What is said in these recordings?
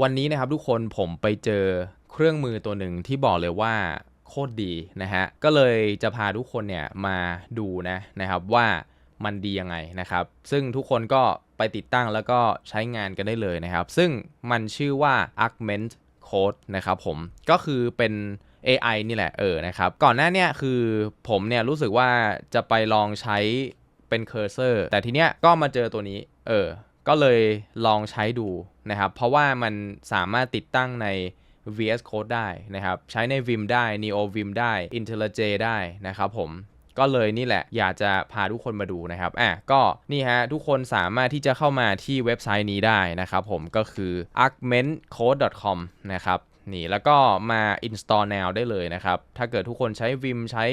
วันนี้นะครับทุกคนผมไปเจอเครื่องมือตัวหนึ่งที่บอกเลยว่าโคตรดีนะฮะ ก็เลยจะพาทุกคนเนี่ยมาดูนะนะครับว่ามันดียังไงนะครับ ซึ่งทุกคนก็ไปติดตั้งแล้วก็ใช้งานกันได้เลยนะครับ ซึ่งมันชื่อว่า Augment Code นะครับผม ก็คือเป็น AI นี่แหละเออนะครับ ก่อนหน้าเนี่ยคือผมเนี่ยรู้สึกว่าจะไปลองใช้เป็นเคอร์เซอร์ แต่ทีเนี้ยก็มาเจอตัวนี้ เออ ก็เลยลองใช้ดูนะครับ เพราะว่ามันสามารถติดตั้งใน VS Code ได้นะครับ ใช้ใน Vim ได้ Neo Vim ได้ IntelliJ ได้นะครับผมก็เลยนี่แหละอยากจะพาทุกคนมาดูนะครับอะก็นี่ฮะทุกคนสามารถที่จะเข้ามาที่เว็บไซต์นี้ได้นะครับผมก็คือ a r g m e n t c o d e c o m นะครับนี่แล้วก็มา install now ได้เลยนะครับ ถ้าเกิดทุกคนใช้ Vim ใช้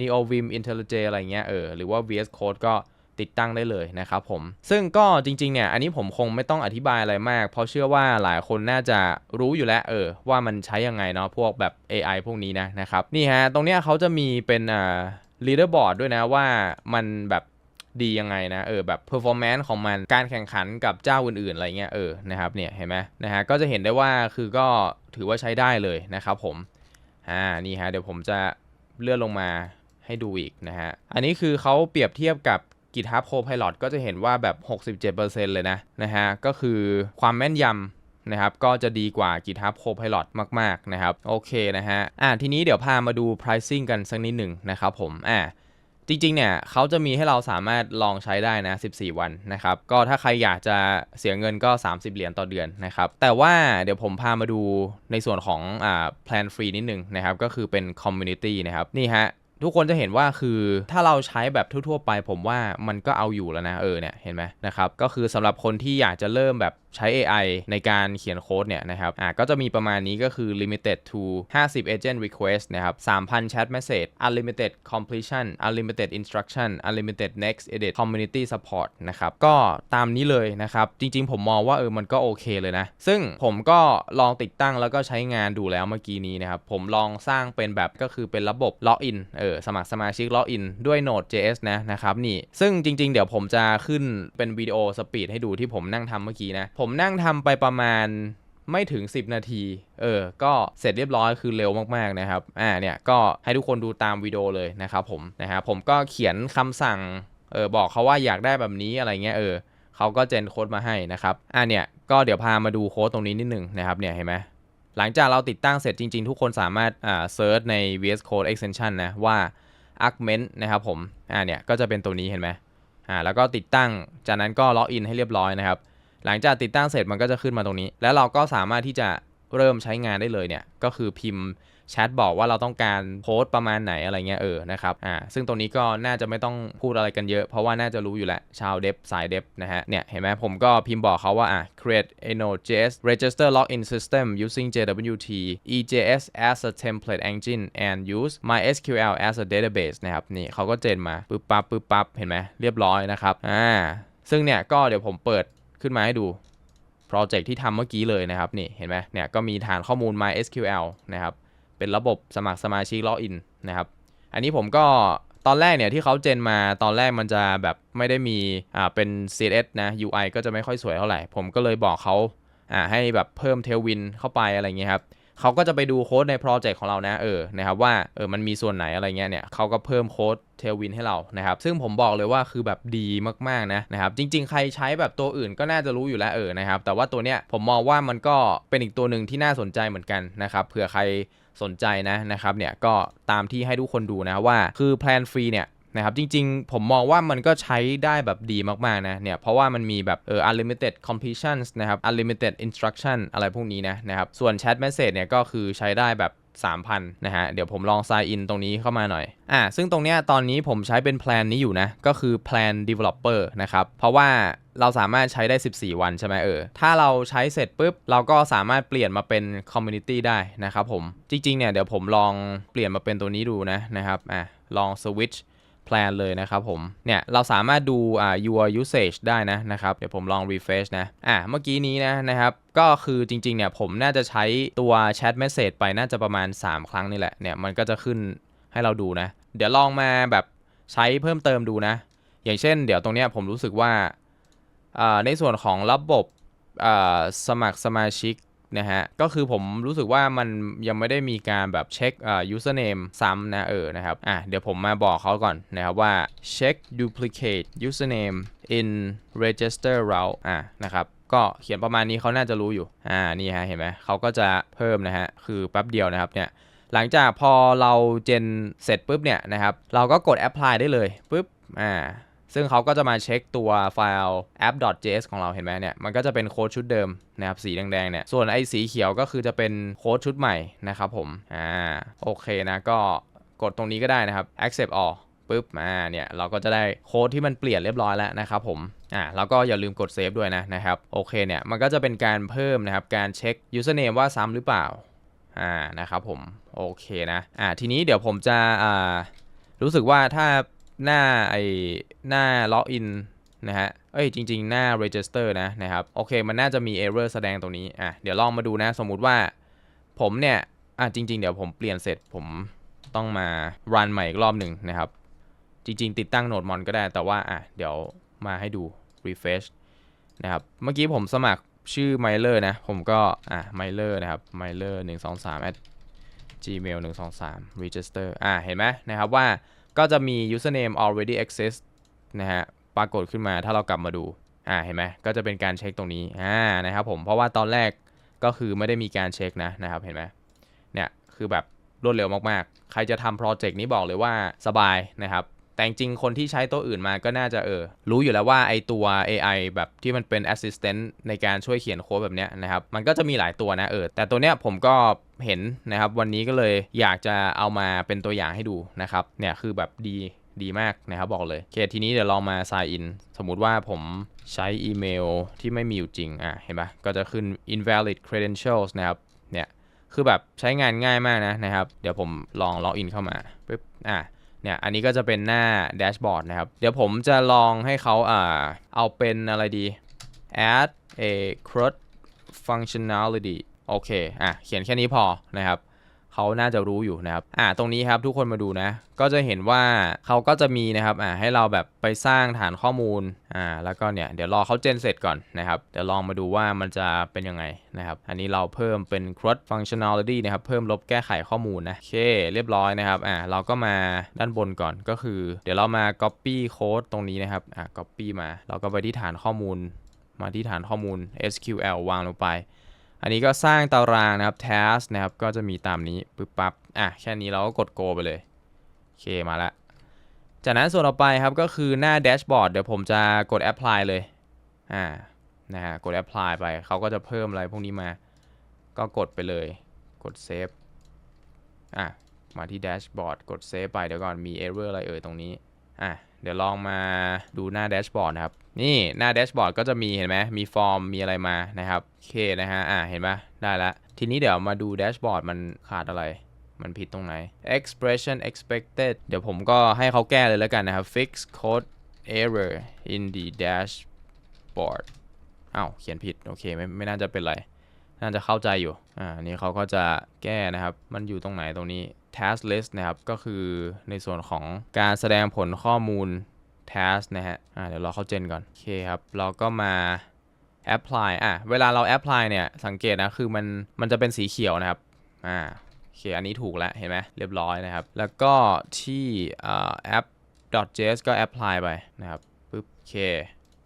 Neo Vim IntelliJ อะไรเงี้ยเออหรือว่า VS Code ก็ ติดตั้งได้เลยนะครับผม ซึ่งก็จริงๆเนี่ยอันนี้ผมคงไม่ต้องอธิบายอะไรมาก เพราะเชื่อว่าหลายคนน่าจะรู้อยู่แล้วเออว่ามันใช้ยังไงเนาะพวกแบบ AI พวกนี้นะนะครับนี่ฮะตรงเนี้ยเขาจะมีเป็นอ่า leaderboard ด้วยนะว่ามันแบบดียังไงนะเออแบบ performance ของมันการแข่งขันกับเจ้าอื่นๆอะไรเงี้ยเออนะครับเนี่ยเห็นไหมนะฮะก็จะเห็นได้ว่าคือก็ถือว่าใช้ได้เลยนะครับผมอ่านี่ฮะเดี๋ยวผมจะเลื่อนลงมาให้ดูอีกนะฮะ อันนี้คือเขาเปรียบเทียบกับ GitHub Copilot ก็จะเห็นว่าแบบ 67%เลยนะนะฮะก็คือความแม่นยำนะครับก็จะดีกว่า GitHub Copilot มาก ๆ นะครับ โอเคนะฮะอ่าทีนี้เดี๋ยวพามาดู pricing กันสักนิดหนึ่งนะครับผมอ่าจริง ๆ เนี่ยเขาจะมีให้เราสามารถลองใช้ได้นะ 14 วันนะครับ ก็ถ้าใครอยากจะเสียเงินก็ 30 เหรียญต่อเดือนนะครับ แต่ว่าเดี๋ยวผมพามาดูในส่วนของอ่า plan free นิดหนึงนะครับ ก็คือเป็น community นะครับ นี่ฮะ ทุกคนจะเห็นว่าคือถ้าเราใช้แบบทั่วๆไป ผมว่ามันก็เอาอยู่แล้วนะเออเนี่ยเห็นไหมนะครับก็คือสำหรับคนที่อยากจะเริ่มแบบ ใช้ AI ในการเขียนโค้ดเนี่ยนะครับอ่าก็จะมีประมาณนี้ก็คือ limited to 50 agent request นะครับ3,000 chat message unlimited completion unlimited instruction unlimited next edit community support นะครับก็ตามนี้เลยนะครับ จริงๆ ผมมองว่าเออมันก็โอเคเลยนะ ซึ่งผมก็ลองติดตั้งแล้วก็ใช้งานดูแล้วเมื่อกี้นี้นะครับ ผมลองสร้างเป็นแบบก็คือเป็นระบบ login เออสมัครสมาชิก login ด้วย Node.js นะนะครับนี่ ซึ่งจริง ๆ เดี๋ยวผมจะขึ้นเป็นวิดีโอสปีดให้ดูที่ผมนั่งทำเมื่อกี้นะผมมนั่งทำไปประมาณไม่ถึง 10 นาที เออ ก็เสร็จเรียบร้อยคือเร็วมาก ๆ นะครับ อ่า เนี่ย ก็ให้ทุกคนดูตามวิดีโอเลยนะครับผม นะฮะ ผมก็เขียนคำสั่ง เออ บอกเขาว่าอยากได้แบบนี้อะไรเงี้ย เออ เขาก็เจนโค้ดมาให้นะครับ อ่าเนี่ย ก็เดี๋ยวพามาดูโค้ดตรงนี้นิดนึงนะครับ เนี่ย เห็นไหมหลังจากเราติดตั้งเสร็จจริง ๆ ทุกคนสามารถ อ่า เซิร์ชใน VS Code extension นะ ว่า Augment นะครับผม อ่า เนี่ย ก็จะเป็นตัวนี้เห็นไหมอ่า แล้วก็ติดตั้ง จากนั้นก็ล็อกอินให้เรียบร้อยนะครับ หลังจากติดตั้งเสร็จมันก็จะขึ้นมาตรงนี้ แล้วเราก็สามารถที่จะเริ่มใช้งานได้เลยเนี่ย ก็คือพิมพ์แชทบอกว่าเราต้องการโพสต์ประมาณไหนอะไรเงี้ยเออนะครับ อ่า ซึ่งตรงนี้ก็น่าจะไม่ต้องพูดอะไรกันเยอะ เพราะว่าน่าจะรู้อยู่แล้ว ชาวเดฟสายเดฟนะฮะ เนี่ย เห็นไหมผมก็พิมพ์บอกเขาว่า อะ create a Node.js register login system using JWT EJS as a template engine and use MySQL as a database นะครับ นี่เขาก็เจนมาปึ๊บปั๊บปึ๊บปั๊บ เห็นไหมเรียบร้อยนะครับ อ่า ซึ่งเนี่ยก็เดี๋ยวผมเปิด ขึ้นมาให้ดูโปรเจกต์ที่ทำเมื่อกี้เลยนะครับนี่เห็นไหมเนี่ยก็มีฐานข้อมูล MySQL นะครับเป็นระบบสมัครสมาชิกล็อกอินนะครับอันนี้ผมก็ตอนแรกเนี่ยที่เขาเจนมาตอนแรกมันจะแบบไม่ได้มีอ่าเป็น CSS นะ UI ก็จะไม่ค่อยสวยเท่าไหร่ ผมก็เลยบอกเขาอ่าให้แบบเพิ่ม Tailwind เข้าไปอะไรเงี้ยครับ เขาก็จะไปดูโค้ดในโปรเจกต์ของเรานะเออนะครับว่าเออมันมีส่วนไหนอะไรเงี้ยเนี่ยเขาก็เพิ่มโค้ด Tailwind ให้เรานะครับซึ่งผมบอกเลยว่าคือแบบดีมากๆนะนะครับจริง ๆ ใครใช้แบบตัวอื่นก็น่าจะรู้อยู่แล้วเออนะครับแต่ว่าตัวเนี้ยผมมองว่ามันก็เป็นอีกตัวหนึ่งที่น่าสนใจเหมือนกันนะครับเผื่อใครสนใจนะนะครับเนี่ยก็ตามที่ให้ทุกคนดูนะว่าคือแพลนฟรีเนี่ย นะครับจริงๆ ผมมองว่ามันก็ใช้ได้แบบดีมากๆนะเนี่ยเพราะว่ามันมีแบบเออ unlimited completions นะครับ unlimited instruction อะไรพวกนี้นะนะครับส่วน chat message เนี่ยก็คือใช้ได้แบบ3,000 นะฮะ เดี๋ยวผมลอง sign in ตรงนี้เข้ามาหน่อย อ่า ซึ่งตรงเนี้ยตอนนี้ผมใช้เป็นแพลนนี้อยู่นะ ก็คือแพลน developer นะครับ เพราะว่าเราสามารถใช้ได้ 14 วันใช่ไหมเออ ถ้าเราใช้เสร็จปุ๊บ เราก็สามารถเปลี่ยนมาเป็น community ได้นะครับผม จริงๆ เนี่ยเดี๋ยวผมลองเปลี่ยนมาเป็นตัวนี้ดูนะนะครับ อะ ลอง switch แพลนเลยนะครับผม เนี่ยเราสามารถดูอ่า your usage ได้นะนะครับเดี๋ยวผมลอง refresh นะอ่าเมื่อกี้นี้นะนะครับก็คือจริงๆเนี่ยผมน่าจะใช้ตัว chat message ไปน่าจะประมาณ 3 ครั้งนี่แหละเนี่ยมันก็จะขึ้นให้เราดูนะ เดี๋ยวลองมาแบบใช้เพิ่มเติมดูนะ อย่างเช่น เดี๋ยวตรงเนี้ยผมรู้สึกว่าอ่าในส่วนของระบบอ่าสมัครสมาชิก นะฮะ ก็คือผมรู้สึกว่ามันยังไม่ได้มีการแบบเช็คอ่า username ซ้ำนะเออนะครับอะเดี๋ยวผมมาบอกเขาก่อนนะครับว่า check duplicate username in register route อะนะครับก็เขียนประมาณนี้เขาน่าจะรู้อยู่ อ่า นี่ฮะ เห็นไหม เขาก็จะเพิ่มนะฮะ คือแป๊บเดียวนะครับเนี่ย หลังจากพอเราเจนเสร็จปุ๊บเนี่ยนะครับ เราก็กด apply ได้เลยปุ๊บ อ่า ซึ่งเขาก็จะมาเช็คตัวไฟล์ app.js ของเราเห็นไหมเนี่ย มันก็จะเป็นโค้ดชุดเดิมนะครับ สีแดงๆเนี่ย ส่วนไอ้สีเขียวก็คือจะเป็นโค้ดชุดใหม่นะครับผม อ่า โอเคนะ ก็กดตรงนี้ก็ได้นะครับ accept all ปุ๊บมาเนี่ยเราก็จะได้โค้ดที่มันเปลี่ยนเรียบร้อยแล้วนะครับผมอ่าแล้วก็อย่าลืมกดเซฟด้วยนะนะครับโอเคเนี่ยมันก็จะเป็นการเพิ่มนะครับการเช็ค username ว่าซ้ำหรือเปล่าอ่านะครับผมโอเคนะอ่าทีนี้เดี๋ยวผมจะอ่ารู้สึกว่าถ้า หน้าไอหน้าล็อกอินนะฮะ เอ้ยจริง ๆ หน้า register นะนะครับ โอเค มันน่าจะมี error แสดงตรงนี้ อะ เดี๋ยวลองมาดูนะ สมมุติว่าผมเนี่ย อะจริง ๆ เดี๋ยวผมเปลี่ยนเสร็จผมต้องมา run ใหม่อีกรอบหนึ่งนะครับ จริง ๆ ติดตั้งโหนดมอนก็ได้ แต่ว่า อะ เดี๋ยวมาให้ดู refresh นะครับ เมื่อกี้ผมสมัครชื่อ Myler นะ ผมก็ อะ Myler นะครับ Myler 1 2 3 at gmail 1 2 3 register อะ เห็นไหมนะครับว่า ก็จะมี username already exist นะฮะปรากฏขึ้นมาถ้าเรากลับมาดูอ่าเห็นไหมก็จะเป็นการเช็คตรงนี้อ่านะครับผมเพราะว่าตอนแรกก็คือไม่ได้มีการเช็คนะนะครับเห็นไหมเนี่ยคือแบบรวดเร็วมากๆ ใครจะทำโปรเจกต์นี้บอกเลยว่าสบายนะครับ แต่จริงคนที่ใช้ตัวอื่นมาก็น่าจะเออ รู้อยู่แล้วว่าไอตัว AI แบบที่มันเป็น assistant ในการช่วยเขียนโค้ดแบบเนี้ยนะครับ มันก็จะมีหลายตัวนะเออ แต่ตัวเนี้ยผมก็เห็นนะครับ วันนี้ก็เลยอยากจะเอามาเป็นตัวอย่างให้ดูนะครับ เนี่ยคือแบบดีดีมากนะครับบอกเลยโอเคทีนี้เดี๋ยวลองมา sign in สมมุติว่าผมใช้อีเมลที่ไม่มีอยู่จริง อะ เห็นปะก็จะขึ้น invalid credentials นะครับ เนี่ย คือแบบใช้งานง่ายมากนะนะครับ เดี๋ยวผมลองล็อกอินเข้ามาปุ๊บ อะ เนี่ยอันนี้ก็จะเป็นหน้าแดชบอร์ดนะครับ เดี๋ยวผมจะลองให้เขาอ่าเอาเป็นอะไรดี add a CRUD functionality โอเค อะ เขียนแค่นี้พอนะครับ เขาน่าจะรู้อยู่นะครับอ่าตรงนี้ครับทุกคนมาดูนะ ก็จะเห็นว่าเขาก็จะมีนะครับอ่าให้เราแบบไปสร้างฐานข้อมูลอ่าแล้วก็เนี่ยเดี๋ยวรอเขาเจนเสร็จก่อนนะครับเดี๋ยวลองมาดูว่ามันจะเป็นยังไงนะครับอันนี้เราเพิ่มเป็น CRUD functionality นะครับเพิ่มลบแก้ไขข้อมูลนะโอเคเรียบร้อยนะครับอ่าเราก็มาด้านบนก่อนก็คือ เดี๋ยวเรามา copy code ตรงนี้นะครับอ่า copy มา เราก็ไปที่ฐานข้อมูล มาที่ฐานข้อมูล SQL วางลงไป อันนี้ก็สร้างตารางนะครับ task นะครับ ก็จะมีตามนี้ปึ๊บปั๊บอะแค่นี้เราก็กด go ไปเลย โอเคมาละจากนั้นส่วนต่อไปครับก็คือหน้าแดชบอร์ดเดี๋ยวผมจะกด apply เลย อ่า นะฮะ กด apply ไป เขาก็จะเพิ่มอะไรพวกนี้มา ก็กดไปเลย กด save อะ มาที่แดชบอร์ดกด save ไป เดี๋ยวก่อนมี error อะไรเอ่ยตรงนี้ อะ เดี๋ยวลองมาดูหน้าแดชบอร์ดนะครับ นี่หน้าแดชบอร์ดก็จะมีเห็นไหมมีฟอร์มมีอะไรมานะครับ โอเคนะฮะ อะเห็นปะได้ละ ทีนี้เดี๋ยวมาดูแดชบอร์ดมันขาดอะไร มันผิดตรงไหน expression expected เดี๋ยวผมก็ให้เขาแก้เลยแล้วกันนะครับ fix code error in the dashboard อ้าว เขียนผิด โอเคไม่ไม่น่าจะเป็นไร น่าจะเข้าใจอยู่ อ่า นี่เขาก็จะแก้นะครับ มันอยู่ตรงไหนตรงนี้ task list นะครับ ก็คือในส่วนของการแสดงผลข้อมูล task นะฮะอ่าเดี๋ยวรอเข้าเจนก่อน โอเคครับ เราก็มา apply อะเวลาเรา apply เนี่ย สังเกตนะ คือมันมันจะเป็นสีเขียวนะครับ อ่าโอเค อันนี้ถูกแล้ว เห็นไหมเรียบร้อยนะครับ แล้วก็ที่อ่า app.js ก็ apply ไปนะครับปึ๊บโอเค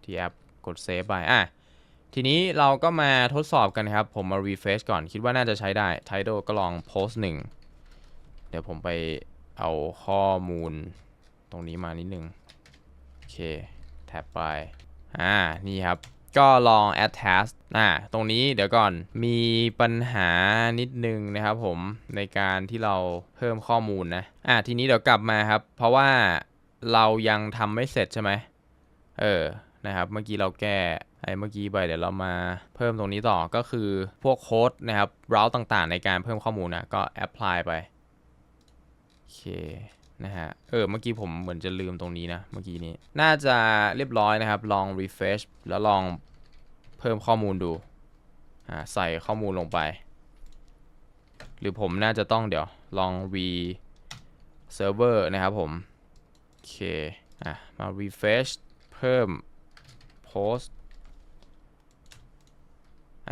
ที่แอปกด save ไป อะทีนี้เราก็มาทดสอบกันนะครับ ผมมา refresh ก่อน คิดว่าน่าจะใช้ได้ title ก็ลอง post 1 เดี๋ยวผมไปเอาข้อมูลตรงนี้มานิดนึง โอเค แท็บไป อ่า นี่ครับ ก็ลอง add task อ่า ตรงนี้เดี๋ยวก่อน มีปัญหานิดนึงนะครับผมในการที่เราเพิ่มข้อมูลนะ อ่า ทีนี้เดี๋ยวกลับมาครับ เพราะว่าเรายังทำไม่เสร็จใช่ไหม เออ นะครับ เมื่อกี้เราแก้ไอ้เมื่อกี้ไปเดี๋ยวเรามาเพิ่มตรงนี้ต่อก็คือพวกโค้ดนะครับ route ต่างๆ ในการเพิ่มข้อมูลนะก็ apply ไป เคนะฮะ เออ เมื่อกี้ผมเหมือนจะลืมตรงนี้นะ เมื่อกี้นี้ น่าจะเรียบร้อยนะครับ ลอง refresh แล้วลองเพิ่มข้อมูลดู อ่า ใส่ข้อมูลลงไป หรือผมน่าจะต้องเดี๋ยว ลอง re server นะครับผม โอเค อะ มา refresh เพิ่ม post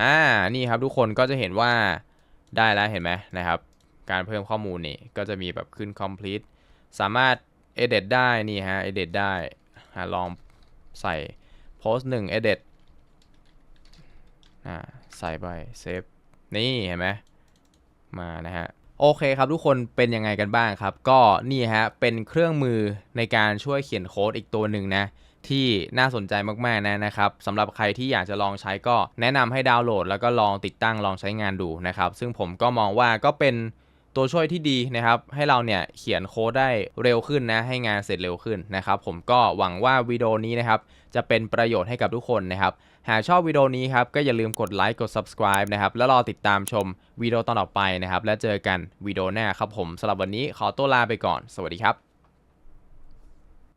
อ่า นี่ครับทุกคนก็จะเห็นว่าได้แล้วเห็นไหมนะครับ การเพิ่มข้อมูลนี่ก็จะมีแบบขึ้น complete สามารถ edit ได้นี่ฮะ edit ได้อะลองใส่ post 1 edit อ่าใส่ไป save นี่เห็นไหมมานะฮะโอเคครับทุกคนเป็นยังไงกันบ้างครับ ก็นี่ฮะเป็นเครื่องมือในการช่วยเขียนโค้ดอีกตัวหนึ่งนะที่น่าสนใจมากๆนะนะครับสำหรับใครที่อยากจะลองใช้ก็แนะนำให้ดาวน์โหลด แล้วก็ลองติดตั้งลองใช้งานดูนะครับ ซึ่งผมก็มองว่าก็เป็น ตัวช่วยที่ดีนะครับ ให้เราเนี่ยเขียนโค้ดได้เร็วขึ้นนะ ให้งานเสร็จเร็วขึ้นนะครับ ผมก็หวังว่าวิดีโอนี้นะครับ จะเป็นประโยชน์ให้กับทุกคนนะครับ หากชอบวิดีโอนี้ครับ ก็อย่าลืมกดไลค์กด subscribe นะครับ แล้วรอติดตามชมวิดีโอตอนต่อไปนะครับ และเจอกันวิดีโอหน้าครับผมสำหรับวันนี้ขอตัวลาไปก่อน สวัสดีครับ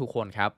ทุกคนครับ